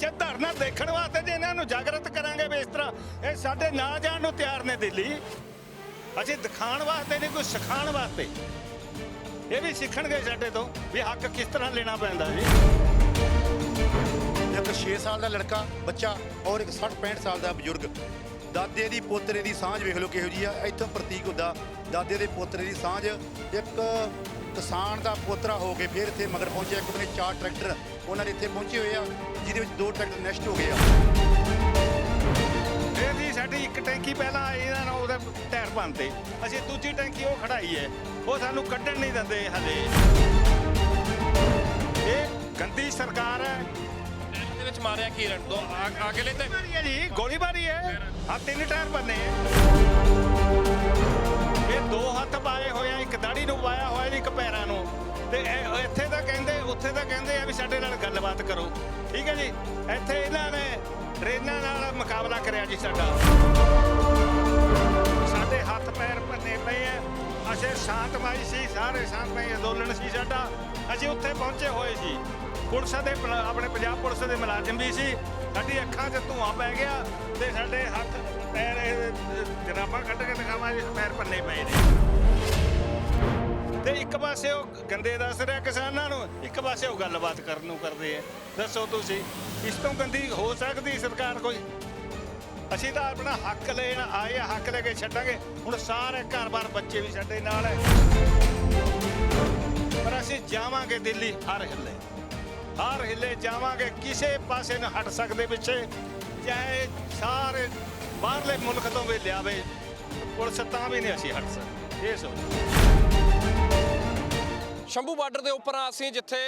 ਇੱਥੇ ਧਰਨਾ ਦੇਖਣ ਵਾਸਤੇ ਜੇ ਇਹਨਾਂ ਨੂੰ ਜਾਗਰਤ ਕਰਾਂਗੇ ਵੀ ਇਸ ਤਰ੍ਹਾਂ ਇਹ ਸਾਡੇ ਨਾ ਜਾਣ ਨੂੰ ਤਿਆਰ ਨੇ ਦਿੱਲੀ। ਅਸੀਂ ਦਿਖਾਉਣ ਵਾਸਤੇ ਨਹੀਂ ਕੋਈ ਸਿਖਾਉਣ ਵਾਸਤੇ। ਇਹ ਵੀ ਸਿੱਖਣਗੇ ਸਾਡੇ ਤੋਂ ਵੀ ਹੱਕ ਕਿਸ ਤਰ੍ਹਾਂ ਲੈਣਾ ਪੈਂਦਾ ਜੀ। ਇੱਕ 6 ਸਾਲ ਦਾ ਲੜਕਾ, ਬੱਚਾ ਔਰ ਇੱਕ 60 65 ਸਾਲ ਦਾ ਬਜ਼ੁਰਗ। ਦਾਦੇ ਦੀ ਪੋਤਰੇ ਦੀ ਸਾਂਝ ਵੇਖ ਲਓ ਕਿਹੋ ਜੀ ਆ, ਇੱਥੋਂ ਪ੍ਰਤੀਕ ਹੁੰਦਾ। ਦਾਦੇ ਦੇ ਪੋਤਰੇ ਦੀ ਸਾਂਝ ਇੱਕ ਕਿਸਾਨ ਦਾ ਪੋਤਰਾ ਹੋ ਕੇ ਫਿਰ ਇੱਥੇ ਮਗਰ ਪਹੁੰਚਿਆ, ਇੱਕ ਨੇ ਚਾਰ ਟਰੈਕਟਰ ਉਹਨਾਂ ਦੇ ਇੱਥੇ ਪਹੁੰਚੇ ਹੋਏ ਆ ਜਿਹਦੇ ਵਿੱਚ ਦੋ ਟਰੈਕਟਰ ਨਸ਼ਟ ਹੋ ਗਏ ਆ। ਫਿਰ ਜੀ ਸਾਡੀ ਇੱਕ ਟੈਂਕੀ ਪਹਿਲਾਂ ਆਈ ਇਹਨਾਂ ਨੇ ਉਹਦੇ ਟਾਇਰ ਬੰਨਤੇ ਅਸੀਂ ਦੂਜੀ ਟੈਂਕੀ ਉਹ ਖੜਾਈ ਹੈ ਉਹ ਸਾਨੂੰ ਕੱਢਣ ਨਹੀਂ ਦਿੰਦੇ ਹਲੇ ਇਹ ਗੰਦੀ ਸਰਕਾਰ ਹੈ। ਦੇ ਵਿੱਚ ਮਾਰਿਆ ਕੀ ਰਣ ਦੋ? ਅਗਲੇ ਤੇ। ਗੋਲੀਬਾਰੀ ਹੈ ਜੀ ਗੋਲੀਬਾਰੀ ਹੈ। ਆ ਤਿੰਨ ਟਾਇਰ ਬੰਨੇ ਇਹ ਦੋ ਹੱਥ ਪਾਏ ਹੋਏ ਆ ਇੱਕ ਦਾੜੀ ਨੂੰ ਪਾਇਆ ਹੋਇਆ ਜੀ, ਇੱਕ ਪੈਰਾਂ ਨੂੰ। ਤੇ ਇਹ- ਇੱਥੇ ਤਾਂ ਕਹਿੰਦੇ, ਉੱਥੇ ਤਾਂ ਕਹਿੰਦੇ ਆ ਵੀ ਸਾਡੇ ਨਾਲ ਗੱਲਬਾਤ ਕਰੋ। ਠੀਕ ਹੈ ਜੀ? ਇੱਥੇ ਇਹਨਾਂ ਨੇ ਟ੍ਰੇਨਾਂ ਨਾਲ ਮੁਕਾਬਲਾ ਕਰਿਆ ਜੀ ਸਾਡਾ। ਸਾਡੇ ਹੱਥ ਪੈਰ ਭੰਨੇ ਪਏ ਆ। ਅਸੀਂ ਸ਼ਾਂਤਮਈ ਸੀ, ਸਾਰੇ ਸ਼ਾਂਤਮਈ ਅੰਦੋਲਨ ਸੀ ਸਾਡਾ। ਅਸੀਂ ਉੱਥੇ ਪਹੁੰਚੇ ਹੋਏ ਸੀ। ਪੁਲਿਸ ਦੇ ਪਲ- ਆਪਣੇ ਪੰਜਾਬ ਪੁਲਿਸ ਦੇ ਮੁਲਾਜ਼ਮ ਵੀ ਸੀ। ਸਾਡੀ ਅੱਖਾਂ 'ਚ ਧੂਆਂ ਪੈ ਗਿਆ ਤੇ ਸਾਡੇ ਹੱਥ ਪੈਰ, ਇਹ ਜਰਾਬਾਂ ਕੱਢ ਕੇ ਦਿਖਾਵਾਂ ਜੀ ਪੈਰ ਭੰਨੇ ਪਏ ਨੇ। ਤੇ ਇੱਕ ਪਾਸੇ ਉਹ ਗੰਦੇ ਦੱਸ ਰਿਹਾ ਕਿਸਾਨਾਂ ਨੂੰ, ਇੱਕ ਪਾਸੇ ਉਹ ਗੱਲਬਾਤ ਕਰਨ ਨੂੰ ਕਰਦੇ ਆ। ਦੱਸੋ ਤੁਸੀਂ, ਇਸ ਤੋਂ ਗੰਦੀ ਹੋ ਸਕਦੀ ਸਰਕਾਰ ਕੋਈ? ਅਸੀਂ ਤਾਂ ਆਪਣਾ ਹੱਕ ਲੈਣ ਆਏ ਆ, ਹੱਕ ਲੈ ਕੇ ਛੱਡਾਂਗੇ। ਹੁਣ ਸਾਰੇ ਘਰ-ਬਾਰ ਬੱਚੇ ਵੀ ਸਾਡੇ ਨਾਲ ਹੈ ਪਰ ਅਸੀਂ ਜਾਵਾਂਗੇ ਦਿੱਲੀ ਹਰ ਹਿੱਲੇ। ਹਰ ਹਿੱਲੇ ਜਾਵਾਂਗੇ, ਕਿਸੇ ਪਾਸੇ ਨਾ ਹਟ ਸਕਦੇ ਪਿੱਛੇ। ਚਾਹੇ ਸਾਰੇ ਬਾਹਰਲੇ ਮੁਲਕ ਤੋਂ ਵੀ ਲਿਆਵੇ, ਪੁਲਿਸ ਤਾਂ ਵੀ ਨਹੀਂ ਅਸੀਂ ਹਟ ਸਕਦੇ। ਇਹ ਸੋਚ। ਸ਼ੰਭੂ ਬਾਰਡਰ ਦੇ ਉੱਪਰ ਅਸੀਂ ਜਿੱਥੇ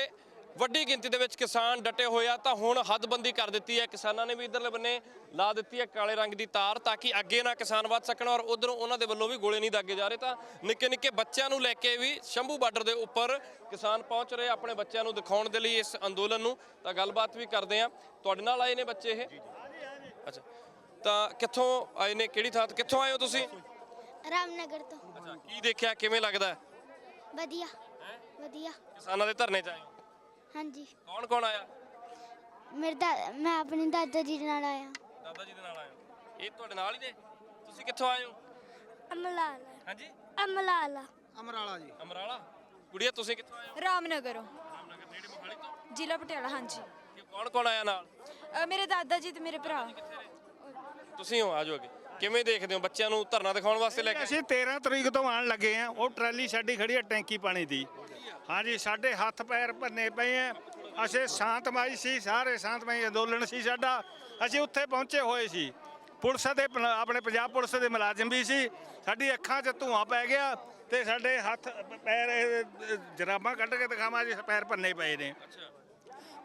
ਵੱਡੀ ਗਿਣਤੀ ਦੇ ਵਿੱਚ ਕਿਸਾਨ ਡਟੇ ਹੋਏ ਆ ਤਾਂ ਹੁਣ ਹੱਦਬੰਦੀ ਕਰ ਦਿੱਤੀ ਹੈ। ਕਿਸਾਨਾਂ ਨੇ ਵੀ ਇਧਰਲੇ ਬੰਨੇ ਲਾ ਦਿੱਤੀ ਹੈ ਕਾਲੇ ਰੰਗ ਦੀ ਤਾਰ ਤਾਂ ਕਿ ਅੱਗੇ ਨਾ ਕਿਸਾਨ ਵੱਧ ਸਕਣ ਔਰ ਉਧਰੋਂ ਉਹਨਾਂ ਦੇ ਵੱਲੋਂ ਵੀ ਗੋਲੇ ਨਹੀਂ ਦਾਗੇ ਜਾ ਰਹੇ। ਤਾਂ ਨਿੱਕੇ ਨਿੱਕੇ ਬੱਚਿਆਂ ਨੂੰ ਲੈ ਕੇ ਵੀ ਸ਼ੰਭੂ ਬਾਰਡਰ ਦੇ ਉੱਪਰ ਕਿਸਾਨ ਪਹੁੰਚ ਰਹੇ ਆਪਣੇ ਬੱਚਿਆਂ ਨੂੰ ਦਿਖਾਉਣ ਦੇ ਲਈ ਇਸ ਅੰਦੋਲਨ ਨੂੰ। ਤਾਂ ਗੱਲਬਾਤ ਵੀ ਕਰਦੇ ਆ। ਤੁਹਾਡੇ ਨਾਲ ਆਏ ਨੇ ਬੱਚੇ ਇਹ? ਅੱਛਾ। ਤਾਂ ਕਿੱਥੋਂ ਆਏ ਨੇ? ਕਿਹੜੀ ਥਾਂ ਤੋਂ? ਕਿੱਥੋਂ ਆਏ ਹੋ ਤੁਸੀਂ? ਰਾਮਨਗਰ ਤੋਂ। ਅੱਛਾ ਕੀ ਦੇਖਿਆ? ਕਿਵੇਂ ਲੱਗਦਾ? ਵਧੀਆ। ਵਧੀਆ। ਕਿਸਾਨਾਂ ਦੇ ਧਰਨੇ ਚ ਆਏ ਹੋ? ਹਾਂਜੀ। ਕੌਣ ਕੌਣ ਆਇਆ? ਮੇਰੇ ਦਾ ਮੈਂ ਆਪਣੇ ਦਾਦਾ ਜੀ ਦੇ ਨਾਲ ਆਇਆ। ਦਾਦਾ ਜੀ ਦੇ ਨਾਲ ਆਏ ਹੋ। ਇਹ ਤੁਹਾਡੇ ਨਾਲ ਹੀ ਨੇ? ਤੁਸੀਂ ਕਿੱਥੋਂ ਆਏ ਹੋ? ਅਮਲਾਲ। ਹਾਂਜੀ? ਅਮਲਾਲ। ਅਮਰਾਲਾ ਕੁੜੀਆ ਤੁਸੀਂ ਕਿੱਥੋਂ ਆਏ ਹੋ? ਰਾਮਨਗਰੋਂ। ਰਾਮਨਗਰ ਨੇੜੇ ਮੋਹਾਲੀ ਤੋਂ? ਜ਼ਿਲ੍ਹਾ ਪਟਿਆਲਾ ਹਾਂਜੀ। ਕਿ ਕੌਣ ਕੌਣ ਆਇਆ ਨਾਲ? ਅ, ਮੇਰੇ ਦਾਦਾ ਜੀ ਤੇ ਮੇਰੇ ਭਰਾ। ਤੁਸੀਂ ਹੋ ਆਜੋ ਅੱਗੇ। ਕਿਵੇਂ ਦੇਖਦੇ ਹੋ ਬੱਚਿਆਂ ਨੂੰ ਧਰਨਾ ਦਿਖਾਉਣ ਵਾਸਤੇ ਲੈ ਕੇ? ਅਸੀਂ 13 ਤਰੀਕ ਤੋਂ ਆਣ ਲੱਗੇ ਆ ਉਹ ਟਰਾਲੀ ਸਾਡੀ ਖੜੀ ਹੈ ਟੈਂਕੀ ਪਾਣੀ ਦੀ। ਹਾਂਜੀ ਸਾਡੇ ਹੱਥ ਪੈਰ ਭੰਨੇ ਪਏ ਆ। ਅਸੀਂ ਸ਼ਾਂਤਮਈ ਸੀ ਸਾਰੇ ਸ਼ਾਂਤਮਈ ਅੰਦੋਲਨ ਸੀ ਸਾਡਾ। ਅਸੀਂ ਉੱਥੇ ਪਹੁੰਚੇ ਹੋਏ ਸੀ। ਪੁਲਿਸ ਦੇ ਆਪਣੇ ਪੰਜਾਬ ਪੁਲਿਸ ਦੇ ਮੁਲਾਜ਼ਮ ਵੀ ਸੀ। ਸਾਡੀ ਅੱਖਾਂ 'ਚ ਧੂਆਂ ਪੈ ਗਿਆ ਤੇ ਸਾਡੇ ਹੱਥ ਪੈਰ ਜਰਾਬਾਂ ਕੱਢ ਕੇ ਦਿਖਾਵਾਂ ਜੀ ਪੈਰ ਭੰਨੇ ਪਏ ਨੇ।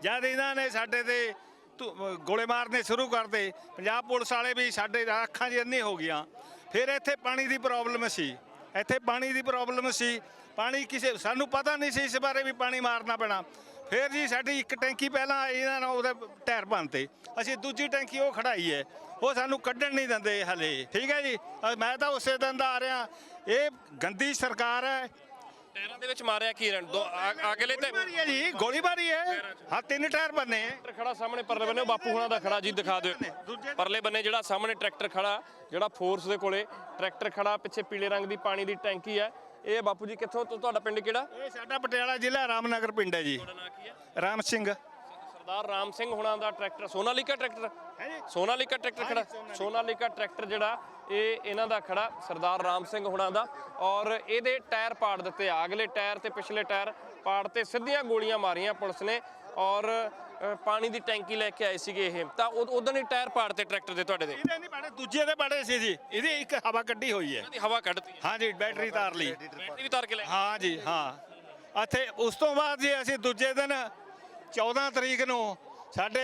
ਜਦ ਇਹਨਾਂ ਨੇ ਸਾਡੇ ਤੇ ਧੂ- ਗੋਲੇ ਮਾਰਨੇ ਸ਼ੁਰੂ ਕਰਦੇ ਪੰਜਾਬ ਪੁਲਿਸ ਵਾਲੇ ਵੀ ਸਾਡੇ ਅੱਖਾਂ 'ਚ ਇੰਨੀ ਹੋ ਗਈਆਂ। ਫਿਰ ਇੱਥੇ ਪਾਣੀ ਦੀ ਪ੍ਰੋਬਲਮ ਸੀ। ਇੱਥੇ ਪਾਣੀ ਦੀ ਪ੍ਰੋਬਲਮ ਸੀ। ਪਾਣੀ ਕਿਸੇ ਸਾਨੂੰ ਪਤਾ ਨਹੀਂ ਸੀ ਇਸ ਬਾਰੇ ਵੀ ਪਾਣੀ ਮਾਰਨਾ ਪੈਣਾ। ਫਿਰ ਜੀ ਸਾਡੀ ਇੱਕ ਟੈਂਕੀ ਪਹਿਲਾਂ ਆਈ ਇਹਨਾਂ ਨਾਲ ਉਹਦੇ ਟਾਇਰ ਬੰਨਤੇ ਅਸੀਂ ਦੂਜੀ ਟੈਂਕੀ ਉਹ ਖੜਾਈ ਹੈ। ਉਹ ਸਾਨੂੰ ਕੱਢਣ ਨਹੀਂ ਦਿੰਦੇ ਹਲੇ। ਠੀਕ ਹੈ ਜੀ? ਅਹ ਮੈਂ ਤਾਂ ਉਸੇ ਦਿਨ ਦਾ ਆ ਰਿਹਾ। ਇਹ ਗੰਦੀ ਸਰਕਾਰ ਹੈ। ਟਾਇਰਾਂ ਦੇ ਵਿੱਚ ਮਾਰਿਆ ਕੀ ਦੋ ਅ- ਅਗਲੇ ਤੇ ਗੋਲੀਬਾਰੀ ਹੈ ਜੀ ਗੋਲੀਬਾਰੀ ਹੈ। ਹਾਂ ਤਿੰਨ ਟਾਇਰ ਬੰਨੇ। ਹੈ ਟਰੈਕਟਰ ਖੜਾ ਸਾਹਮਣੇ ਪਰਲੇ ਬੰਨੇ ਉਹ ਬਾਪੂ ਹੁਣਾਂ ਦਾ ਖੜਾ ਜੀ ਦਿਖਾ ਦਿਓ। ਪਰਲੇ ਬੰਨੇ ਜਿਹੜਾ ਸਾਹਮਣੇ ਟਰੈਕਟਰ ਖੜਾ ਜਿਹੜਾ ਫੋਰਸ ਦੇ ਕੋਲੇ ਟਰੈਕਟਰ ਖੜਾ ਪਿੱਛੇ ਪੀਲੇ ਰੰਗ ਦੀ ਪਾਣੀ ਦੀ ਟੈਂਕੀ ਹੈ। ਇਹ ਬਾਪੂ ਜੀ ਕਿੱਥੋਂ? ਤੋਂ ਤੁਹਾਡਾ ਪਿੰਡ ਕਿਹੜਾ? ਇਹ ਸਾਡਾ ਪਟਿਆਲਾ ਜ਼ਿਲ੍ਹਾ ਰਾਮਨਗਰ ਪਿੰਡ ਹੈ ਜੀ। ਨਾਂ ਕੀ ਹੈ? ਰਾਮ ਸਿੰਘ। ਸਰਦਾਰ ਰਾਮ ਸਿੰਘ ਹੁਣਾਂ ਦਾ ਟਰੈਕਟਰ ਸੋਨਾਲੀਕਾ ਟਰੈਕਟਰ ਹੈ ਜੀ? ਸੋਨਾਲੀਕਾ ਟਰੈਕਟਰ ਖੜਾ ਸੋਨਾਲੀਕਾ। ਟਰੈਕਟਰ ਜਿਹੜਾ ਇਹ ਇਹਨਾਂ ਦਾ ਖੜਾ ਸਰਦਾਰ ਰਾਮ ਸਿੰਘ ਹੁਣਾਂ ਦਾ ਔਰ ਇਹਦੇ ਟਾਇਰ ਪਾੜ ਦਿੱਤੇ ਆ। ਅਗਲੇ ਟਾਇਰ ਤੇ ਪਿਛਲੇ ਟਾਇਰ ਪਾੜ ਤੇ ਸਿੱਧੀਆਂ ਗੋਲੀਆਂ ਮਾਰੀਆਂ ਪੁਲਿਸ ਨੇ ਔਰ ਪਾਣੀ ਦੀ ਟੈਂਕੀ ਲੈ ਕੇ ਆਏ ਸੀਗੇ ਇਹ। ਤਾਂ ਉਦੋਂ ਹੀ ਟਾਇਰ ਪਾੜ ਤੇ ਟਰੈਕਟਰ ਦੇ ਤੁਹਾਡੇ ਦੇ। ਇਹਦੇ ਨਹੀਂ ਪਾੜੇ ਦੂਜੇ ਦੇ ਪਾੜੇ ਸੀ ਜੀ। ਇਹਦੀ ਇੱਕ ਹਵਾ ਕੱਢੀ ਹੋਈ ਹੈ। ਇਹਨਾਂ ਦੀ ਹਵਾ ਕੱਢਤੀ ਹਾਂ। ਜੀ ਬੈਟਰੀ ਤਾਰ ਲਈ। ਬੈਟਰੀ ਵੀ ਤਾਰ ਕੇ ਲੈ ਹਾਂ ਜੀ ਹਾਂ। ਇੱਥੇ ਉਸ ਤੋਂ ਬਾਅਦ ਜੀ ਅਸੀਂ ਦੂਜੇ ਦਿਨ 14 ਤਰੀਕ ਨੂੰ ਸਾਡੇ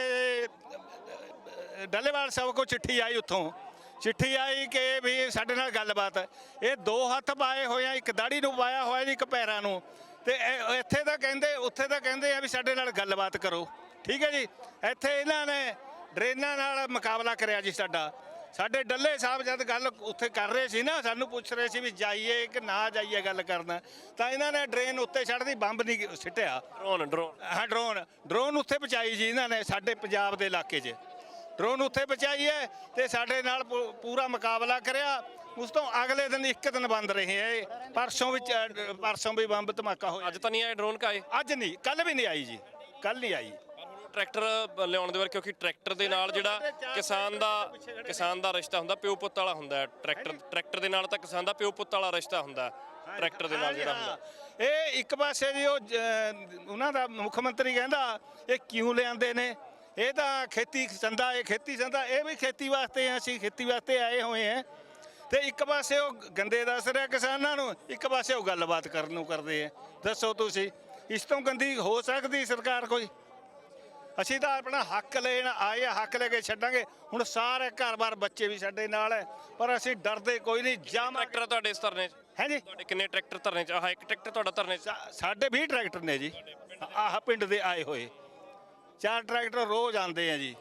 ਡੱਲੇਵਾਲ ਸਾਹਿਬ ਕੋ ਚਿੱਠੀ ਆਈ ਉੱਥੋਂ। ਚਿੱਠੀ ਆਈ ਕਿ ਵੀ ਸਾਡੇ ਨਾਲ ਗੱਲਬਾਤ। ਹੈ। ਇਹ ਦੋ ਹੱਥ ਪਾਏ ਹੋਏ ਆ, ਇੱਕ ਦਾੜੀ ਨੂੰ ਪਾਇਆ ਹੋਇਆ ਜੀ ਇੱਕ ਪੈਰਾਂ ਨੂੰ। ਤੇ ਇਹ- ਇੱਥੇ ਤਾਂ ਕਹਿੰਦੇ, ਉੱਥੇ ਤਾਂ ਕਹਿੰਦੇ ਆ ਵੀ ਸਾਡੇ ਨਾਲ ਗੱਲਬਾਤ ਕਰੋ। ਠੀਕ ਹੈ ਜੀ? ਇੱਥੇ ਇਹਨਾਂ ਨੇ ਡਰੇਨਾਂ ਨਾਲ ਮੁਕਾਬਲਾ ਕਰਿਆ ਜੀ ਸਾਡਾ। ਸਾਡੇ ਡੱਲੇ ਸਾਹਿਬ ਜਦ ਗੱਲ ਉੱਥੇ ਕਰ ਰਹੇ ਸੀ ਨਾ ਸਾਨੂੰ ਪੁੱਛ ਰਹੇ ਸੀ ਵੀ ਜਾਈਏ ਕਿ ਨਾ ਜਾਈਏ ਗੱਲ ਕਰਨਾ। ਤਾਂ ਇਹਨਾਂ ਨੇ ਡਰੇਨ ਉੱਤੇ ਛੱਡਦੀ ਬੰਬ ਨਹੀਂ ਸਿੱਟਿਆ। ਡਰੋਨ ਡਰੋਨ ਹਾਂ ਡਰੋਨ ਡਰੋਨ ਉੱਥੇ ਪਹੁੰਚਾਈ ਜੀ ਇਹਨਾਂ ਨੇ ਸਾਡੇ ਪੰਜਾਬ ਦੇ ਇਲਾਕੇ 'ਚ। ਡਰੋਨ ਉੱਥੇ ਪਹੁੰਚਾਈ ਹੈ ਤੇ ਸਾਡੇ ਨਾਲ ਪੂਰਾ ਮੁਕਾਬਲਾ ਕਰਿਆ। ਉਸ ਤੋਂ ਅਗਲੇ ਦਿਨ ਇੱਕ ਦਿਨ ਬੰਦ ਰਹੇ ਹੈ ਪਰਸੋਂ ਵਿੱਚ ਪਰਸੋਂ ਵੀ ਬੰਬ ਧਮਾਕਾ ਹੋਇਆ। ਅੱਜ ਤਾਂ ਨਹੀਂ ਆਏ ਡਰੋਨ ਕਾਏ ਅੱਜ ਨਹੀਂ ਕੱਲ ਵੀ ਨਹੀਂ ਆਈ ਜੀ। ਕੱਲ ਨਹੀਂ ਆਈ। ਟਰੈਕਟਰ ਲਿਆਉਣ ਦੇ ਵਾਰ ਕਿਉਂਕਿ ਟਰੈਕਟਰ ਦੇ ਨਾਲ ਜਿਹੜਾ ਕਿਸਾਨ ਦਾ ਕਿਸਾਨ ਦਾ ਰਿਸ਼ਤਾ ਹੁੰਦਾ ਪਿਓ ਪੁੱਤ ਵਾਲਾ ਹੁੰਦਾ ਟਰੈਕਟਰ ਟਰੈਕਟਰ ਦੇ ਨਾਲ ਤਾਂ ਕਿਸਾਨ ਦਾ ਪਿਓ ਪੁੱਤ ਵਾਲਾ ਰਿਸ਼ਤਾ ਹੁੰਦਾ ਟਰੈਕਟਰ ਦੇ ਨਾਲ ਜਿਹੜਾ ਹੁੰਦਾ। ਇਹ ਇੱਕ ਪਾਸੇ ਜੀ ਉਹ ਉਹਨਾਂ ਦਾ ਮੁੱਖ ਮੰਤਰੀ ਕਹਿੰਦਾ ਇਹ ਕਿਉਂ ਲਿਆਂਦੇ ਨੇ? ਇਹ ਤਾਂ ਖੇਤੀ ਸੰਦਾ ਇਹ ਖੇਤੀ ਸੰਦਾ ਇਹ ਵੀ ਖੇਤੀ ਵਾਸਤੇ ਆ, ਅਸੀਂ ਖੇਤੀ ਵਾਸਤੇ ਆਏ ਹੋਏ ਆ। ਤੇ ਇੱਕ ਪਾਸੇ ਉਹ ਗੰਦੇ ਦੱਸ ਰਿਹਾ ਕਿਸਾਨਾਂ ਨੂੰ ਇੱਕ ਪਾਸੇ ਉਹ ਗੱਲਬਾਤ ਕਰਨ ਨੂੰ ਕਰਦੇ ਆ। ਦੱਸੋ ਤੁਸੀਂ ਇਸ ਤੋਂ ਗੰਦੀ ਹੋ ਸਕਦੀ ਸਰਕਾਰ ਕੋਈ? ਅਸੀਂ ਤਾਂ ਆਪਣਾ ਹੱਕ ਲੈਣ ਆਏ ਆ ਹੱਕ ਲੈ ਕੇ ਛੱਡਾਂਗੇ। ਹੁਣ ਸਾਰੇ ਘਰ-ਬਾਰ ਬੱਚੇ ਵੀ ਸਾਡੇ ਨਾਲ ਹੈ ਪਰ ਅਸੀਂ ਡਰਦੇ ਕੋਈ ਨਹੀਂ ਜਾਵਾਂਗੇ ਟਰੈਕਟਰ ਤੁਹਾਡੇ ਇਸ ਧਰਨੇ 'ਚ? ਹੈ ਜੀ? ਤੁਹਾਡੇ ਕਿੰਨੇ ਟਰੈਕਟਰ ਧਰਨੇ 'ਚ? ਆਹ ਇੱਕ ਟਰੈਕਟਰ ਤੁਹਾਡਾ ਧਰਨੇ 'ਚ? ਸਾਡੇ 20 ਟਰੈਕਟਰ ਨੇ ਜੀ। ਆਹ ਪਿੰਡ ਦੇ ਆਏ ਹੋਏ। ਚਾਰ ਟਰੈਕਟਰ ਰੋਜ਼ ਆਉਂਦੇ ਆ ਜੀ।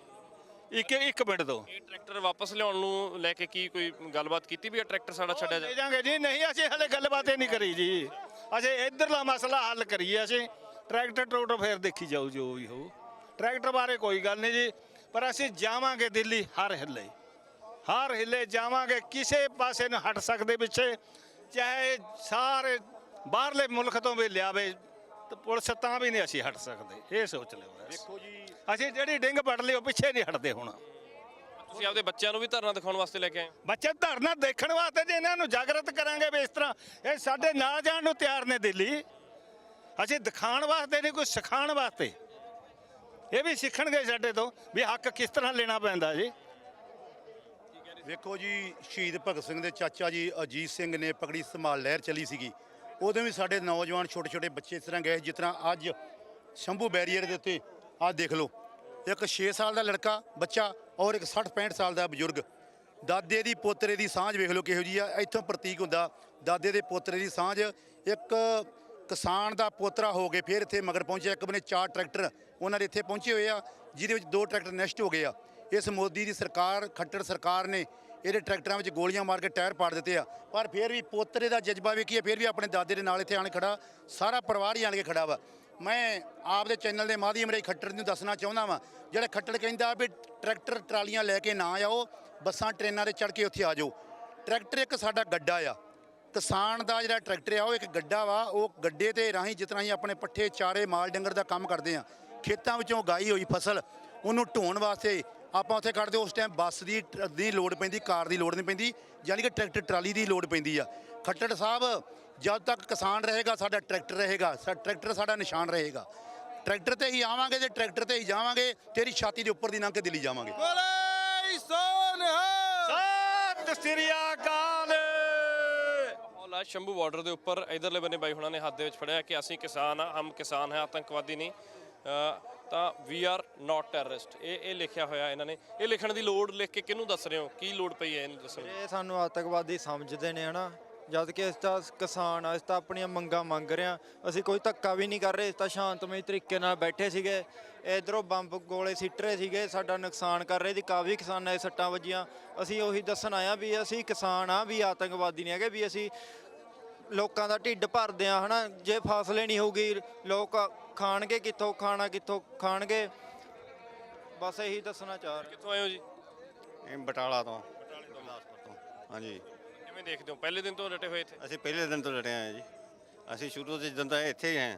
ਇੱਕ ਇੱਕ ਪਿੰਡ ਤੋਂ। ਇਹ ਟਰੈਕਟਰ ਵਾਪਸ ਲਿਆਉਣ ਨੂੰ ਲੈ ਕੇ ਕੀ ਕੋਈ ਗੱਲਬਾਤ ਕੀਤੀ ਵੀ ਇਹ ਟਰੈਕਟਰ ਸਾਡਾ ਛੱਡਿਆ ਜਾਏ ਜਾਾਂਗੇ ਜੀ। ਨਹੀਂ ਅਸੀਂ ਹਲੇ ਗੱਲਬਾਤ ਹੀ ਨਹੀਂ ਕਰੀ ਜੀ। ਅਸੀਂ ਇਧਰਲਾ ਮਸਲਾ ਹੱਲ ਕਰੀਏ ਅਸੀਂ। ਟਰੈਕਟਰ ਟਰੂਕਟਰ ਫੇਰ ਦੇਖੀ ਜਾਊ ਜੋ ਵੀ ਹੋਊ। ਟਰੈਕਟਰ ਬਾਰੇ ਕੋਈ ਗੱਲ ਨਹੀਂ ਜੀ ਪਰ ਅਸੀਂ ਜਾਵਾਂਗੇ ਦਿੱਲੀ ਹਰ ਹਿੱਲੇ। ਹਰ ਹਿੱਲੇ ਜਾਵਾਂਗੇ ਕਿਸੇ ਪਾਸੇ ਨੂੰ ਹਟ ਸਕਦੇ ਪਿੱਛੇ ਚਾਹੇ ਸਾਰੇ ਬਾਹਰਲੇ ਮੁਲਕ ਤੋਂ ਵੀ ਲਿਆਵੇ ਤੇ ਪੁਲਿਸ ਤਾਂ ਵੀ ਨਹੀਂ ਅਸੀਂ ਹਟ ਸਕਦੇ ਇਹ ਸੋਚ ਲਿਓ। ਦੇਖੋ ਜੀ। ਅਸੀਂ ਜਿਹੜੀ ਡਿੰਗ ਪੜ ਲਈ ਉਹ ਪਿੱਛੇ ਨਹੀਂ ਹਟਦੇ ਹੁਣ। ਤੁਸੀਂ ਆਪਦੇ ਬੱਚਿਆਂ ਨੂੰ ਵੀ ਧਰਨਾ ਦਿਖਾਉਣ ਵਾਸਤੇ ਲੈ ਕੇ ਆਏ? ਬੱਚੇ ਧਰਨਾ ਦੇਖਣ ਵਾਸਤੇ ਜੇ ਇਹਨਾਂ ਨੂੰ ਜਾਗਰਤ ਕਰਾਂਗੇ ਵੀ ਇਸ ਤਰ੍ਹਾਂ ਇਹ ਸਾਡੇ ਨਾਲ ਜਾਣ ਨੂੰ ਤਿਆਰ ਨੇ ਦਿੱਲੀ। ਅਸੀਂ ਦਿਖਾਉਣ ਵਾਸਤੇ ਨਹੀਂ ਕੋਈ ਸਿਖਾਉਣ ਵਾਸਤੇ। ਇਹ ਵੀ ਸਿੱਖਣਗੇ ਸਾਡੇ ਤੋਂ ਵੀ ਹੱਕ ਕਿਸ ਤਰ੍ਹਾਂ ਲੈਣਾ ਪੈਂਦਾ ਜੀ। ਵੇਖੋ ਜੀ, ਸ਼ਹੀਦ ਭਗਤ ਸਿੰਘ ਦੇ ਚਾਚਾ ਜੀ ਅਜੀਤ ਸਿੰਘ ਨੇ ਪਗੜੀ ਸੰਭਾਲ ਲਹਿਰ ਚੱਲੀ ਸੀਗੀ। ਉਦੋਂ ਵੀ ਸਾਡੇ ਨੌਜਵਾਨ ਛੋਟੇ ਛੋਟੇ ਬੱਚੇ ਇਸ ਤਰ੍ਹਾਂ ਗਏ, ਜਿਸ ਤਰ੍ਹਾਂ ਅੱਜ ਸ਼ੰਭੂ ਬੈਰੀਅਰ ਦੇ ਉੱਤੇ, ਆਹ ਦੇਖ ਲਓ। ਇੱਕ 6 ਸਾਲ ਦਾ ਲੜਕਾ, ਬੱਚਾ ਔਰ ਇੱਕ 60 65 ਸਾਲ ਦਾ ਬਜ਼ੁਰਗ। ਦਾਦੇ ਦੀ ਪੋਤਰੇ ਦੀ ਸਾਂਝ ਵੇਖ ਲਓ ਕਿਹੋ ਜੀ ਆ, ਇੱਥੋਂ ਪ੍ਰਤੀਕ ਹੁੰਦਾ। ਦਾਦੇ ਦੇ ਪੋਤਰੇ ਦੀ ਸਾਂਝ ਇੱਕ ਕਿਸਾਨ ਦਾ ਪੋਤਰਾ ਹੋ ਕੇ ਫਿਰ ਇੱਥੇ ਮਗਰ ਪਹੁੰਚਿਆ। ਇੱਕ ਬਨੇ ਚਾਰ ਟਰੈਕਟਰ ਉਹਨਾਂ ਦੇ ਇੱਥੇ ਪਹੁੰਚੇ ਹੋਏ ਆ, ਜਿਹਦੇ ਵਿੱਚ ਦੋ ਟਰੈਕਟਰ ਨਸ਼ਟ ਹੋ ਗਏ ਆ। ਇਸ ਮੋਦੀ ਦੀ ਸਰਕਾਰ, ਖੱਟੜ ਸਰਕਾਰ ਨੇ ਇਹਦੇ ਟਰੈਕਟਰਾਂ ਵਿੱਚ ਗੋਲੀਆਂ ਮਾਰ ਕੇ ਟਾਇਰ ਪਾੜ ਦਿੱਤੇ ਆ। ਪਰ ਫਿਰ ਵੀ ਪੋਤਰੇ ਦਾ ਜਜ਼ਬਾ ਵੇਖੀਏ, ਫਿਰ ਵੀ ਆਪਣੇ ਦਾਦੇ ਦੇ ਨਾਲ ਇੱਥੇ ਆਣ ਕੇ ਖੜਾ, ਸਾਰਾ ਪਰਿਵਾਰ ਹੀ ਆਣ ਕੇ ਖੜਾ ਵਾ। ਮੈਂ ਆਪਦੇ ਚੈਨਲ ਦੇ ਮਾਧਿਅਮ ਰਾਹੀਂ ਖੱਟੜ ਨੂੰ ਦੱਸਣਾ ਚਾਹੁੰਦਾ ਵਾਂ, ਜਿਹੜਾ ਖੱਟੜ ਕਹਿੰਦਾ ਵੀ ਟਰੈਕਟਰ ਟਰਾਲੀਆਂ ਲੈ ਕੇ ਨਾ ਆਓ, ਬੱਸਾਂ, ਟ੍ਰੇਨਾਂ ਤੇ ਚੜ ਕੇ ਉੱਥੇ ਆ ਜਾਓ। ਟਰੈਕਟਰ ਇੱਕ ਸਾਡਾ ਗੱਡਾ ਆ। ਕਿਸਾਨ ਦਾ ਜਿਹੜਾ ਟਰੈਕਟਰ ਆ ਉਹ ਇੱਕ ਗੱਡਾ ਵਾ। ਉਹ ਗੱਡੇ ਤੇ ਰਾਹੀਂ ਜਿਸ ਤਰ੍ਹਾਂ ਹੀ ਆਪਣੇ ਪੱਠੇ ਚਾਰੇ ਮਾਲ ਡੰਗਰ ਦਾ ਕੰਮ ਕਰਦੇ ਆ। ਖੇਤਾਂ ਵਿੱਚੋਂ ਉਗਾਈ ਹੋਈ ਫਸਲ ਉਹਨੂੰ ਢੋਣ ਵਾਸਤੇ ਆਪਾਂ ਉੱਥੇ ਕੱਢਦੇ ਉਸ ਟਾਈਮ ਬੱਸ ਦੀ ਟ- ਦੀ ਲੋੜ ਪੈਂਦੀ ਕਾਰ ਦੀ ਲੋੜ ਨਹੀਂ ਪੈਂਦੀ ਯਾਨੀ ਕਿ ਟਰੈਕਟਰ ਟਰਾਲੀ ਦੀ ਲੋੜ ਪੈਂਦੀ ਆ। ਖੱਟੜ ਸਾਹਿਬ ਜਦ ਤੱਕ ਕਿਸਾਨ ਰਹੇਗਾ ਸਾਡਾ ਟਰੈਕਟਰ ਰਹੇਗਾ। ਸਾ ਟਰੈਕਟਰ ਸਾਡਾ ਨਿਸ਼ਾਨ ਰਹੇਗਾ। ਟਰੈਕਟਰ ਤੇ ਹੀ ਆਵਾਂਗੇ ਤੇ ਟਰੈਕਟਰ ਤੇ ਹੀ ਜਾਵਾਂਗੇ ਤੇਰੀ ਛਾਤੀ ਦੇ ਉੱਪਰ ਦੀ ਲੰਘ ਕੇ ਦਿੱਲੀ ਜਾਵਾਂਗੇ। ਸਤਿ ਸ੍ਰੀ ਅਕਾਲ। ਸ਼ੰਭੂ ਬਾਰਡਰ ਦੇ ਉੱਪਰ ਇਧਰਲੇ ਬੰਨੇ ਬਾਈ ਹੁਣਾਂ ਨੇ ਹੱਥ ਦੇ ਵਿੱਚ ਫੜਿਆ ਕਿ ਅਸੀਂ ਕਿਸਾਨ ਆ, ਹਮ ਕਿਸਾਨ ਹੈ, ਆਤੰਕਵਾਦੀ ਨਹੀਂ। ਤਾਂ ਵੀ ਆਰ ਨਾਟ ਟੈਰਰਿਸਟ। ਇਹ ਇਹ ਲਿਖਿਆ ਹੋਇਆ ਇਹਨਾਂ ਨੇ। ਇਹ ਲਿਖਣ ਦੀ ਲੋੜ ਲਿਖ ਕੇ ਕਿਹਨੂੰ ਦੱਸ ਰਹੇ ਹੋ? ਕੀ ਲੋੜ ਪਈ ਹੈ ਇਹਨੂੰ ਦੱਸਣ ਦੀ? ਇਹ ਸਾਨੂੰ ਆਤੰਕਵਾਦੀ ਸਮਝਦੇ ਨੇ, ਹਨਾ? ਜਦ ਕਿ ਅਸੀਂ ਤਾਂ ਕਿਸਾਨ ਆ ਅਸੀਂ ਤਾਂ ਆਪਣੀਆਂ ਮੰਗਾਂ ਮੰਗ ਰਹੇ ਆ। ਅਸੀਂ ਕੋਈ ਧੱਕਾ ਵੀ ਨਹੀਂ ਕਰ ਰਹੇ, ਇਸ ਤਾਂ ਸ਼ਾਂਤਮਈ ਤਰੀਕੇ ਨਾਲ ਬੈਠੇ ਸੀਗੇ। ਇਧਰੋਂ ਬੰਬ ਗੋਲੇ ਸਿੱਟ ਰਹੇ ਸੀਗੇ, ਸਾਡਾ ਨੁਕਸਾਨ ਕਰ ਰਹੇ ਸੀ। ਕਾਫੀ ਕਿਸਾਨਾਂ ਦੇ ਸੱਟਾਂ ਵੱਜੀਆਂ। ਅਸੀਂ ਉਹੀ ਦੱਸਣ ਆਇਆ ਵੀ ਅਸੀਂ ਕਿਸਾਨ ਆ, ਵੀ ਆਤੰਕਵਾਦੀ ਨਹੀਂ ਹੈਗੇ, ਵੀ ਅਸੀਂ ਲੋਕਾਂ ਦਾ ਢਿੱਡ ਭਰਦੇ ਆ ਹਨਾ? ਜੇ ਫਾਸਲੇ ਨਹੀਂ ਹੋਊਗੀ ਲੋਕ ਖਾਣਗੇ ਕਿੱਥੋਂ ਖਾਣਾ ਕਿੱਥੋਂ ਖਾਣਗੇ? ਬਸ ਇਹੀ ਦੱਸਣਾ ਚਾਹ ਰਹੇ। ਕਿੱਥੋਂ ਆਏ ਹੋ ਜੀ? ਇਹ ਬਟਾਲਾ ਤੋਂ। ਗੁਰਦਾਸਪੁਰ ਤੋਂ ਹਾਂਜੀ। ਕਿਵੇਂ ਦੇਖਦੇ ਹੋ? ਪਹਿਲੇ ਦਿਨ ਤੋਂ ਡਟੇ ਹੋਏ ਇੱਥੇ? ਅਸੀਂ ਪਹਿਲੇ ਦਿਨ ਤੋਂ ਲੜੇ ਆਏ ਜੀ। ਅਸੀਂ ਸ਼ੁਰੂ ਤੋਂ ਜਿੱਦਾਂ ਦਾ ਇੱਥੇ ਹੀ ਆਏ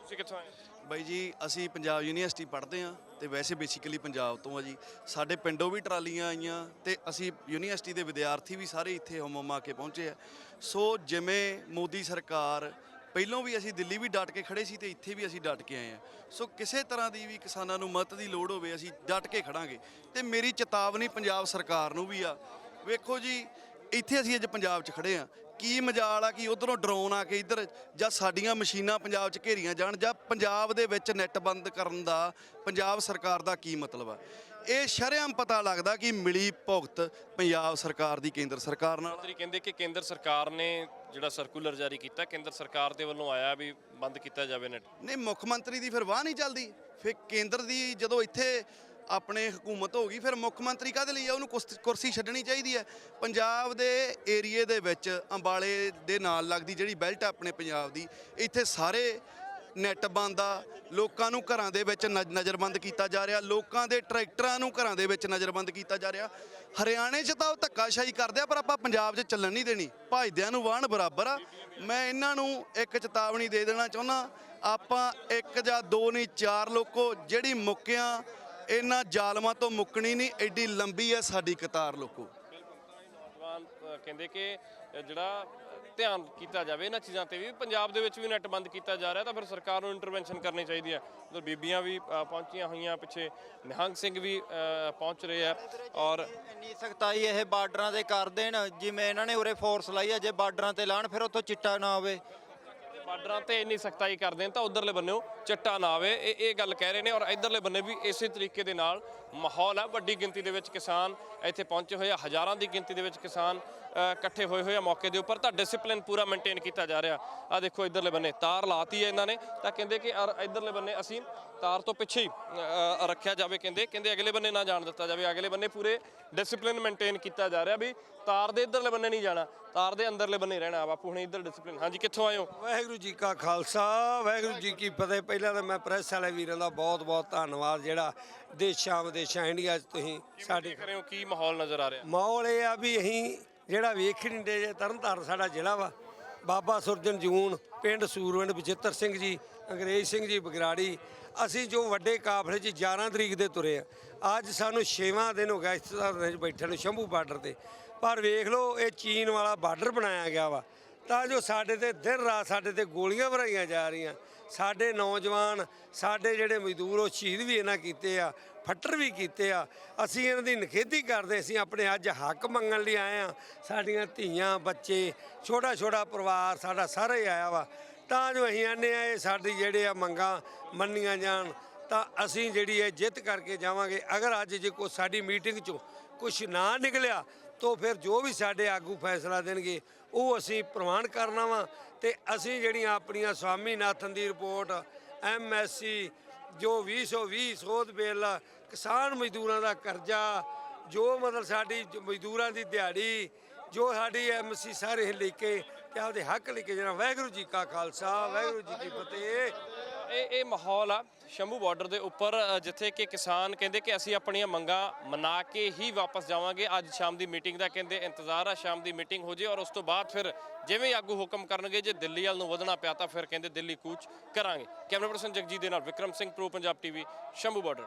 ਤੁਸੀਂ ਕਿੱਥੋਂ ਆਏ ਬਾਈ ਜੀ ਅਸੀਂ ਪੰਜਾਬ ਯੂਨੀਵਰਸਿਟੀ ਪੜ੍ਹਦੇ ਆ ਤੇ ਵੈਸੇ ਬੇਸਿਕਲੀ ਪੰਜਾਬ ਤੋਂ ਆ ਜੀ। ਸਾਡੇ ਪਿੰਡੋਂ ਵੀ ਟਰਾਲੀਆਂ ਆਈਆਂ ਤੇ ਅਸੀਂ ਯੂਨੀਵਰਸਿਟੀ ਦੇ ਵਿਦਿਆਰਥੀ ਵੀ ਸਾਰੇ ਇੱਥੇ ਹਮਮਾ ਕੇ ਪਹੁੰਚੇ ਆ। ਸੋ ਜਿਵੇਂ ਮੋਦੀ ਸਰਕਾਰ, ਪਹਿਲੋਂ ਵੀ ਅਸੀਂ ਦਿੱਲੀ ਵੀ ਡਟ ਕੇ ਖੜੇ ਸੀ ਤੇ ਇੱਥੇ ਵੀ ਅਸੀਂ ਡਟ ਕੇ ਆਏ ਆ। ਸੋ ਕਿਸੇ ਤਰ੍ਹਾਂ ਦੀ ਵੀ ਕਿਸਾਨਾਂ ਨੂੰ ਮਦਦ ਦੀ ਲੋੜ ਹੋਵੇ, ਅਸੀਂ ਡਟ ਕੇ ਖੜਾਂਗੇ। ਤੇ ਮੇਰੀ ਚੇਤਾਵਨੀ ਪੰਜਾਬ ਸਰਕਾਰ ਨੂੰ ਵੀ ਆ। ਵੇਖੋ ਜੀ, ਇੱਥੇ ਅਸੀਂ ਅੱਜ ਪੰਜਾਬ 'ਚ ਖੜੇ ਆ। ਕੀ ਮਜਾਲ ਆ ਕਿ ਉਧਰੋਂ ਡਰੋਨ ਆ ਕੇ ਇੱਧਰ ਜਾਂ ਸਾਡੀਆਂ ਮਸ਼ੀਨਾਂ ਪੰਜਾਬ 'ਚ ਘੇਰੀਆਂ ਜਾਣ ਜਾਂ ਪੰਜਾਬ ਦੇ ਵਿੱਚ ਨੈੱਟ ਬੰਦ ਕਰਨ ਦਾ ਪੰਜਾਬ ਸਰਕਾਰ ਦਾ ਕੀ ਮਤਲਬ ਆ? ਇਹ ਸ਼ਰੇਆਮ ਪਤਾ ਲੱਗਦਾ ਕਿ ਮਿਲੀ ਭੁਗਤ ਪੰਜਾਬ ਸਰਕਾਰ ਦੀ ਕੇਂਦਰ ਸਰਕਾਰ ਨਾਲ। ਮੰਤਰੀ ਕਹਿੰਦੇ ਕਿ ਕੇਂਦਰ ਸਰਕਾਰ ਨੇ ਜਿਹੜਾ ਸਰਕੂਲਰ ਜਾਰੀ ਕੀਤਾ ਕੇਂਦਰ ਸਰਕਾਰ ਦੇ ਵੱਲੋਂ ਆਇਆ ਵੀ ਬੰਦ ਕੀਤਾ ਜਾਵੇ ਨੈਟ ਨਹੀਂ ਮੁੱਖ ਮੰਤਰੀ ਦੀ ਫਿਰ ਵਾਹ ਨਹੀਂ ਚੱਲਦੀ। ਫਿਰ ਕੇਂਦਰ ਦੀ ਜਦੋਂ ਇੱਥੇ ਆਪਣੇ ਹਕੂਮਤ ਹੋ ਗਈ, ਫਿਰ ਮੁੱਖ ਮੰਤਰੀ ਕਾਹਦੇ ਲਈ ਆ? ਉਹਨੂੰ ਕੁਰਸ- ਕੁਰਸੀ ਛੱਡਣੀ ਚਾਹੀਦੀ ਹੈ। ਪੰਜਾਬ ਦੇ ਏਰੀਏ ਦੇ ਵਿੱਚ ਅੰਬਾਲੇ ਦੇ ਨਾਲ ਲੱਗਦੀ ਜਿਹੜੀ ਬੈਲਟ ਆ ਆਪਣੇ ਪੰਜਾਬ ਦੀ, ਇੱਥੇ ਸਾਰੇ ਨੈੱਟ ਬੰਦ ਆ। ਲੋਕਾਂ ਨੂੰ ਘਰਾਂ ਦੇ ਵਿੱਚ ਨਜ਼- ਨਜ਼ਰਬੰਦ ਕੀਤਾ ਜਾ ਰਿਹਾ। ਲੋਕਾਂ ਦੇ ਟਰੈਕਟਰਾਂ ਨੂੰ ਘਰਾਂ ਦੇ ਵਿੱਚ ਨਜ਼ਰਬੰਦ ਕੀਤਾ ਜਾ ਰਿਹਾ। ਹਰਿਆਣੇ 'ਚ ਤਾਂ ਉਹ ਧੱਕਾਸ਼ਾਹੀ ਕਰਦੇ ਆ, ਪਰ ਆਪਾਂ ਪੰਜਾਬ 'ਚ ਚੱਲਣ ਨਹੀਂ ਦੇਣੀ। ਭਾਜਦਿਆਂ ਨੂੰ ਵਾਹਣ ਬਰਾਬਰ ਆ। ਮੈਂ ਇਹਨਾਂ ਨੂੰ ਇੱਕ ਚੇਤਾਵਨੀ ਦੇ ਦੇਣਾ ਚਾਹੁੰਦਾ, ਆਪਾਂ ਇੱਕ ਜਾਂ ਦੋ ਨਹੀਂ, ਚਾਰ ਲੋਕੋ, ਜਿਹੜੀ ਮੁੱਕਿਆਂ ਇਹਨਾਂ ਜ਼ਾਲਮਾਂ ਤੋਂ ਮੁੱਕਣੀ ਨਹੀਂ ਐਡੀ ਲੰਬੀ ਹੈ ਸਾਡੀ ਕਤਾਰ ਲੋਕੋ। ਨੌਜਵਾਨ ਕਹਿੰਦੇ ਕਿ ਜਿਹੜਾ ਧਿਆਨ ਕੀਤਾ ਜਾਵੇ ਇਹਨਾਂ ਚੀਜ਼ਾਂ ਤੇ ਵੀ ਪੰਜਾਬ ਦੇ ਵਿੱਚ ਵੀ ਨੈਟ ਬੰਦ ਕੀਤਾ ਜਾ ਰਿਹਾ ਤਾਂ ਫਿਰ ਸਰਕਾਰ ਨੂੰ ਇੰਟਰਵੈਂਸ਼ਨ ਕਰਨੀ ਚਾਹੀਦੀ ਹੈ। ਉਧਰ ਬੀਬੀਆਂ ਵੀ ਪਹੁੰਚੀਆਂ ਹੋਈਆਂ ਪਿੱਛੇ ਨਿਹੰਗ ਸਿੰਘ ਵੀ ਪਹੁੰਚ ਰਹੇ ਆ ਔਰ ਇੰਨੀ ਸਖਤਾਈ ਇਹ ਬਾਰਡਰਾਂ ਤੇ ਕਰ ਦੇਣ ਜਿਵੇਂ ਇਹਨਾਂ ਨੇ ਉਰੇ ਫੋਰਸ ਲਾਈ ਆ ਜੇ ਬਾਰਡਰਾਂ ਤੇ ਲਾਣ ਫਿਰ ਉੱਥੋਂ ਚਿੱਟਾ ਨਾ ਆਵੇ ਬਾਰਡਰਾਂ ਤੇ ਇੰਨੀ ਸਖਤਾਈ ਕਰਦੇ ਨੇ ਤਾਂ ਉਧਰਲੇ ਬੰਨਿਓ ਚਿੱਟਾ ਨਾ ਆਵੇ। ਇਹ ਇਹ ਗੱਲ ਕਹਿ ਰਹੇ ਨੇ ਔਰ ਇਧਰਲੇ ਬੰਨੇ ਵੀ ਇਸੇ ਤਰੀਕੇ ਦੇ ਨਾਲ ਮਾਹੌਲ ਹੈ ਵੱਡੀ ਗਿਣਤੀ ਦੇ ਵਿੱਚ ਕਿਸਾਨ ਇੱਥੇ ਪਹੁੰਚੇ ਹੋਏ ਆ। ਹਜ਼ਾਰਾਂ ਦੀ ਗਿਣਤੀ ਦੇ ਵਿੱਚ ਕਿਸਾਨ ਇਕੱਠੇ ਹੋਏ ਹੋਏ ਆ ਮੌਕੇ ਦੇ ਉੱਪਰ। ਤਾਂ ਡਿਸਪਲਿਨ ਪੂਰਾ ਮੇਨਟੇਨ ਕੀਤਾ ਜਾ ਰਿਹਾ। ਆ ਦੇਖੋ ਇਧਰਲੇ ਬੰਨੇ ਤਾਰ ਲਾਤੀ ਹੈ ਇਹਨਾਂ ਨੇ। ਤਾਂ ਕਹਿੰਦੇ ਕਿ ਇਧਰਲੇ ਬੰਨੇ ਅਸੀਂ ਤਾਰ ਤੋਂ ਪਿੱਛੇ ਹੀ ਰੱਖਿਆ ਜਾਵੇ ਕਹਿੰਦੇ। ਕਹਿੰਦੇ ਅਗਲੇ ਬੰਨੇ ਨਾ ਜਾਣ ਦਿੱਤਾ ਜਾਵੇ। ਅਗਲੇ ਬੰਨੇ ਪੂਰੇ ਡਿਸਪਲਿਨ ਮੇਨਟੇਨ ਕੀਤਾ ਜਾ ਰਿਹਾ ਵੀ ਤਾਰ ਦੇ ਇਧਰਲੇ ਬੰਨੇ ਨਹੀਂ ਜਾਣਾ। ਤਾਰ ਦੇ ਅੰਦਰਲੇ ਬੰਨੇ ਰਹਿਣਾ ਬਾਪੂ ਹੁਣ ਇਧਰ ਡਿਸਪਲਿਨ ਹਾਂਜੀ ਕਿੱਥੋਂ ਆਏ ਹੋ? ਵਾਹਿਗੁਰੂ ਜੀ ਕਾ ਖਾਲਸਾ। ਵਾਹਿਗੁਰੂ ਜੀ ਕੀ ਫਤਿਹ। ਪਹਿਲਾਂ ਤਾਂ ਮੈਂ ਪ੍ਰੈਸ ਵਾਲੇ ਵੀਰਾਂ ਦਾ ਬਹੁਤ ਬਹੁਤ ਧੰਨਵਾਦ। ਜਿਹੜਾ ਦੇਸ਼ਾਂ ਵਿਦੇਸ਼ਾਂ ਇੰਡੀਆ 'ਚ ਤੁਸੀਂ ਸਾਡੇ ਹੋ? ਕੀ ਮਾਹੌਲ ਨਜ਼ਰ ਆ ਰਿਹਾ? ਮਾਹੌਲ ਇਹ ਆ ਵੀ ਅਸੀਂ ਜਿਹੜਾ ਵੇਖ ਹੀ ਨਹੀਂ ਦੇ ਜੇ, ਤਰਨਤਾਰਨ ਸਾਡਾ ਜ਼ਿਲ੍ਹਾ ਵਾ। ਬਾਬਾ ਸੁਰਜਨ ਜੂਨ, ਪਿੰਡ ਸੂਰਵਿੰਡ ਬਚਿੱਤਰ ਸਿੰਘ ਜੀ, ਅੰਗਰੇਜ਼ ਸਿੰਘ ਜੀ, ਬਗਰਾੜੀ। ਅਸੀਂ ਜੋ ਵੱਡੇ ਕਾਫਲੇ 'ਚ 11 ਤਰੀਕ ਦੇ ਤੁਰੇ ਆ। ਅੱਜ ਸਾਨੂੰ 6ਵਾਂ ਦਿਨ ਹੋ ਗਿਆ ਇਸ ਤਰ੍ਹਾਂ ਬੈਠੇ ਨੂੰ ਸ਼ੰਭੂ ਬਾਰਡਰ ਤੇ। ਪਰ ਵੇਖ ਲਓ, ਇਹ ਚੀਨ ਵਾਲਾ ਬਾਰਡਰ ਬਣਾਇਆ ਗਿਆ ਵਾ। ਤਾਂ ਜੋ ਸਾਡੇ ਤੇ ਦਿਨ ਰਾਤ ਸਾਡੇ ਤੇ ਗੋਲੀਆਂ ਭਰਾਈਆਂ ਜਾ ਰਹੀਆਂ। ਸਾਡੇ ਨੌਜਵਾਨ, ਸਾਡੇ ਜਿਹੜੇ ਮਜ਼ਦੂਰ, ਉਹ ਸ਼ਹੀਦ ਵੀ ਇਹਨਾਂ ਕੀਤੇ ਆ ਫੱਟਰ ਵੀ ਕੀਤੇ ਆ। ਅਸੀਂ ਇਹਨਾਂ ਦੀ ਨਿਖੇਧੀ ਕਰਦੇ, ਅਸੀਂ ਆਪਣੇ ਅੱਜ ਹੱਕ ਮੰਗਣ ਲਈ ਆਏ ਆ ਸਾਡੀਆਂ ਧੀਆਂ, ਬੱਚੇ ਛੋਟਾ ਛੋਟਾ ਪਰਿਵਾਰ ਸਾਡਾ ਸਾਰਾ ਹੀ ਆਇਆ ਵਾ। ਤਾਂ ਜੋ ਅਸੀਂ ਆਨੇ ਆ, ਇਹ ਸਾਡੀ ਜਿਹੜੇ ਆ ਮੰਗਾਂ ਮੰਨੀਆਂ ਜਾਣ, ਤਾਂ ਅਸੀਂ ਜਿਹੜੀ ਹੈ ਜਿੱਤ ਕਰਕੇ ਜਾਵਾਂਗੇ। ਅਗਰ ਅੱਜ ਜੇ ਕੋਈ ਸਾਡੀ ਮੀਟਿੰਗ 'ਚੋਂ ਕੁਝ ਨਾ ਨਿਕਲਿਆ ਤੋਂ ਫਿਰ ਜੋ ਵੀ ਸਾਡੇ ਆਗੂ ਫੈਸਲਾ ਦੇਣਗੇ, ਉਹ ਅਸੀਂ ਪ੍ਰਵਾਨ ਕਰਨਾ ਵਾ ਤੇ ਅਸੀਂ ਜਿਹੜੀਆਂ ਆਪਣੀਆਂ ਸਵਾਮੀਨਾਥਨ ਦੀ ਰਿਪੋਰਟ ਐਮਐਸਸੀ ਜੋ 2020 ਸੋਧ ਬਿੱਲ, ਕਿਸਾਨ ਮਜ਼ਦੂਰਾਂ ਦਾ ਕਰਜ਼ਾ, ਜੋ ਮਤਲਬ ਸਾਡੀ ਮਜ਼ਦੂਰਾਂ ਦੀ ਦਿਹਾੜੀ, ਜੋ ਸਾਡੀ ਐਮਸੀ ਸਾਰੇ ਲੈ ਕੇ ਤੇ ਆਪਦੇ ਹੱਕ ਲੈ ਕੇ ਜਾਣਾ ਵਾਹਿਗੁਰੂ ਜੀ ਕਾ ਖਾਲਸਾ, ਵਾਹਿਗੁਰੂ ਜੀ ਕੀ ਫਤਿਹ। ਇਹ ਇਹ ਮਾਹੌਲ ਆ ਸ਼ੰਭੂ ਬਾਰਡਰ ਦੇ ਉੱਪਰ ਜਿੱਥੇ ਕਿ ਕਿਸਾਨ ਕਹਿੰਦੇ ਕਿ ਅਸੀਂ ਆਪਣੀਆਂ ਮੰਗਾਂ ਮਨਾ ਕੇ ਹੀ ਵਾਪਸ ਜਾਵਾਂਗੇ। ਅੱਜ ਸ਼ਾਮ ਦੀ ਮੀਟਿੰਗ ਦਾ ਕਹਿੰਦੇ ਇੰਤਜ਼ਾਰ ਆ, ਸ਼ਾਮ ਦੀ ਮੀਟਿੰਗ ਹੋ ਜੇ ਔਰ ਉਸ ਤੋਂ ਬਾਅਦ ਫਿਰ ਜਿਵੇਂ ਆਗੂ ਹੁਕਮ ਕਰਨਗੇ, ਜੇ ਦਿੱਲੀ ਵੱਲ ਨੂੰ ਵਧਣਾ ਪਿਆ ਤਾਂ ਫਿਰ ਕਹਿੰਦੇ ਦਿੱਲੀ ਕੂਚ ਕਰਾਂਗੇ। ਕੈਮਰਾ ਪਰਸਨ ਜਗਜੀਤ ਦੇ ਨਾਲ Vikram Singh, pro Punjab TV, Shambhu border.